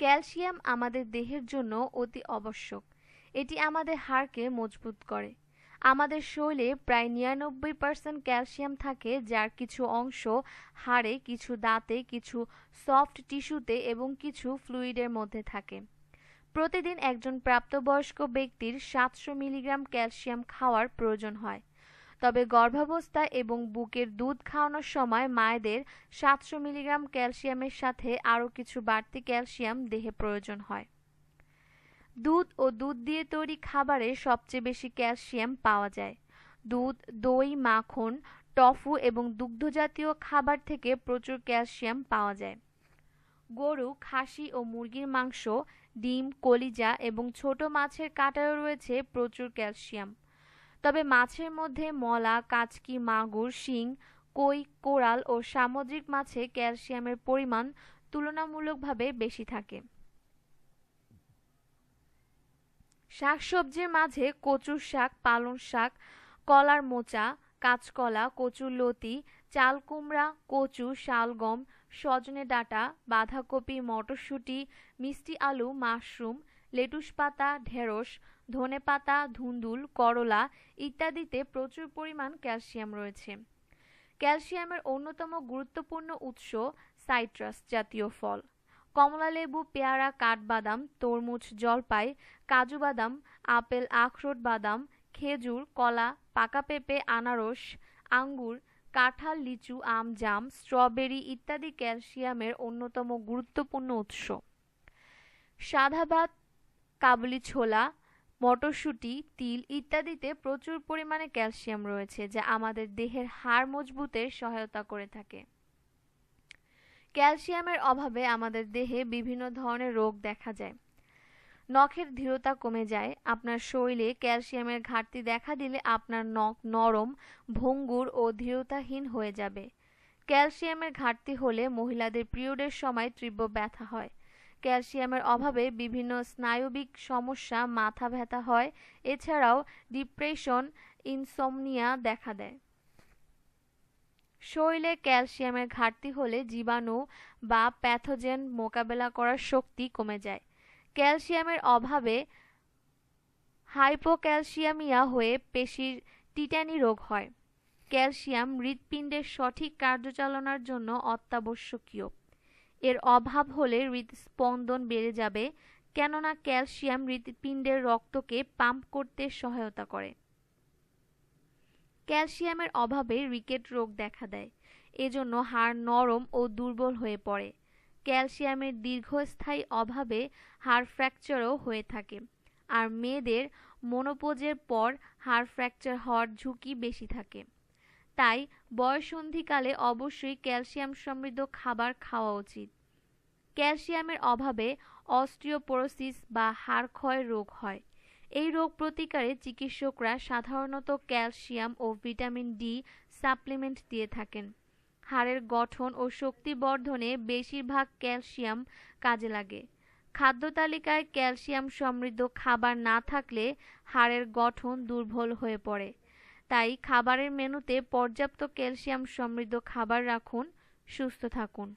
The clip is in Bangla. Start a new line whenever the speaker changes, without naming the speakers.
ক্যালসিয়াম আমাদের দেহের জন্য অতি আবশ্যক। এটি আমাদের হাড়কে মজবুত করে। আমাদের শরীরে প্রায় নিরানব্বই পার্সেন্ট ক্যালসিয়াম থাকে, যার কিছু অংশ হাড়ে, কিছু দাঁতে, কিছু সফট টিস্যুতে এবং কিছু ফ্লুইডের মধ্যে থাকে। প্রতিদিন একজন প্রাপ্তবয়স্ক ব্যক্তির সাতশো মিলিগ্রাম ক্যালসিয়াম খাওয়ার প্রয়োজন হয়। তবে গর্ভাবস্থা এবং বুকের দুধ খাওয়ানোর সময় মায়েদের সাতশো মিলিগ্রাম ক্যালসিয়ামের সাথে আরও কিছু বাড়তি ক্যালসিয়াম দেহে প্রয়োজন হয়। দুধ ও দুধ দিয়ে তৈরি খাবারে সবচেয়ে বেশি ক্যালসিয়াম পাওয়া যায়। দুধ, দই, মাখন, টফু এবং দুগ্ধজাতীয় খাবার থেকে প্রচুর ক্যালসিয়াম পাওয়া যায়। গরু, খাসি ও মুরগির মাংস, ডিম, কলিজা এবং ছোট মাছের কাঁটায়ও রয়েছে প্রচুর ক্যালসিয়াম। তবে মাছের মধ্যে মলা, কাচকি, মাগুর, শিং, কই, কোরাল ও সামুদ্রিক মাছে ক্যালসিয়ামের পরিমাণ তুলনামূলকভাবে বেশি থাকে। শাকসবজির মাঝে কচুর শাক, পালং শাক, কলার মোচা, কাঁচকলা, কচুর লতি, চাল কুমড়া, কচু, শালগম, সজনে ডাঁটা, বাঁধাকপি, মটরশুঁটি, মিষ্টি আলু, মাশরুম লেটুস পাতা, ঢেঁড়স ধনেপাতা ধুন্দুল, করলা ইত্যাদিতে প্রচুর পরিমাণ ক্যালসিয়াম রয়েছে। ক্যালসিয়ামের অন্যতম গুরুত্বপূর্ণ উৎস সাইট্রাস জাতীয় ফল। কমলালেবু পেয়ারা, কাঠবাদাম, তরমুজ, জলপাই, কাজু বাদাম, আপেল, আখরোট বাদাম, খেজুর, কলা, পাকা পেঁপে, আনারস, আঙ্গুর, কাঁঠাল, লিচু, আম, জাম, স্ট্রবেরি ইত্যাদি ক্যালসিয়ামের অন্যতম গুরুত্বপূর্ণ উৎস। সাদা ভাত কাবুলি ছোলা, মটরশুঁটি, তিল ইত্যাদিতে প্রচুর পরিমাণে ক্যালসিয়াম রয়েছে, যা আমাদের দেহের হাড় মজবুতের সহায়তা করে থাকে। ক্যালসিয়ামের অভাবে আমাদের দেহে বিভিন্ন ধরনের রোগ দেখা যায়। নখের দৃঢ়তা কমে যায়। আপনার শরীরে ক্যালসিয়ামের ঘাটতি দেখা দিলে আপনার নখ নরম, ভঙ্গুর ও দৃঢ়তাহীন হয়ে যাবে। ক্যালসিয়ামের ঘাটতি হলে মহিলাদের পিরিয়ডের সময় তীব্র ব্যথা হয়। ক্যালসিয়ামের অভাবে বিভিন্ন স্নায়বিক সমস্যা, মাথা ব্যথা হয়। এছাড়াও ডিপ্রেশন, ইনসমনিয়া দেখা দেয়। শরীরে ক্যালসিয়ামের ঘাটতি হলে জীবাণু বা প্যাথোজেন মোকাবেলা করার শক্তি কমে যায়। ক্যালসিয়ামের অভাবে হাইপোক্যালসিয়ামিয়া হয়ে পেশির টিটানি রোগ হয়। ক্যালসিয়াম হৃৎপিণ্ডের সঠিক কার্যচালনার জন্য অত্যাবশ্যকীয়। এর অভাব হলে হৃদস্পন্দন বেড়ে যাবে, কেননা ক্যালসিয়াম হৃৎপিণ্ডের রক্তকে পাম্প করতে সহায়তা করে। ক্যালসিয়ামের অভাবে রিকেট রোগ দেখা দেয়, এজন্য হাড় নরম ও দুর্বল হয়ে পড়ে। ক্যালসিয়ামের দীর্ঘস্থায়ী অভাবে হাড় ফ্র্যাকচারও হয়ে থাকে, আর মেয়েদের মনোপোজের পর হাড় ফ্র্যাকচার হওয়ার ঝুঁকি বেশি থাকে। তাই বয়সন্ধিকালে অবশ্যই ক্যালসিয়াম সমৃদ্ধ খাবার খাওয়া উচিত। ক্যালসিয়ামের অভাবে অস্টিওপোরোসিস বা হাড় ক্ষয় রোগ হয়। এই রোগ প্রতিকারে চিকিৎসকরা সাধারণত ক্যালসিয়াম ও ভিটামিন ডি সাপ্লিমেন্ট দিয়ে থাকেন। হাড়ের গঠন ও শক্তি বর্ধনে বেশিরভাগ ক্যালসিয়াম কাজে লাগে। খাদ্য তালিকায় ক্যালসিয়াম সমৃদ্ধ খাবার না থাকলে হাড়ের গঠন দুর্বল হয়ে পড়ে। তাই খাবারের মেনুতে পর্যাপ্ত ক্যালসিয়াম সমৃদ্ধ খাবার রাখুন সুস্থ থাকুন।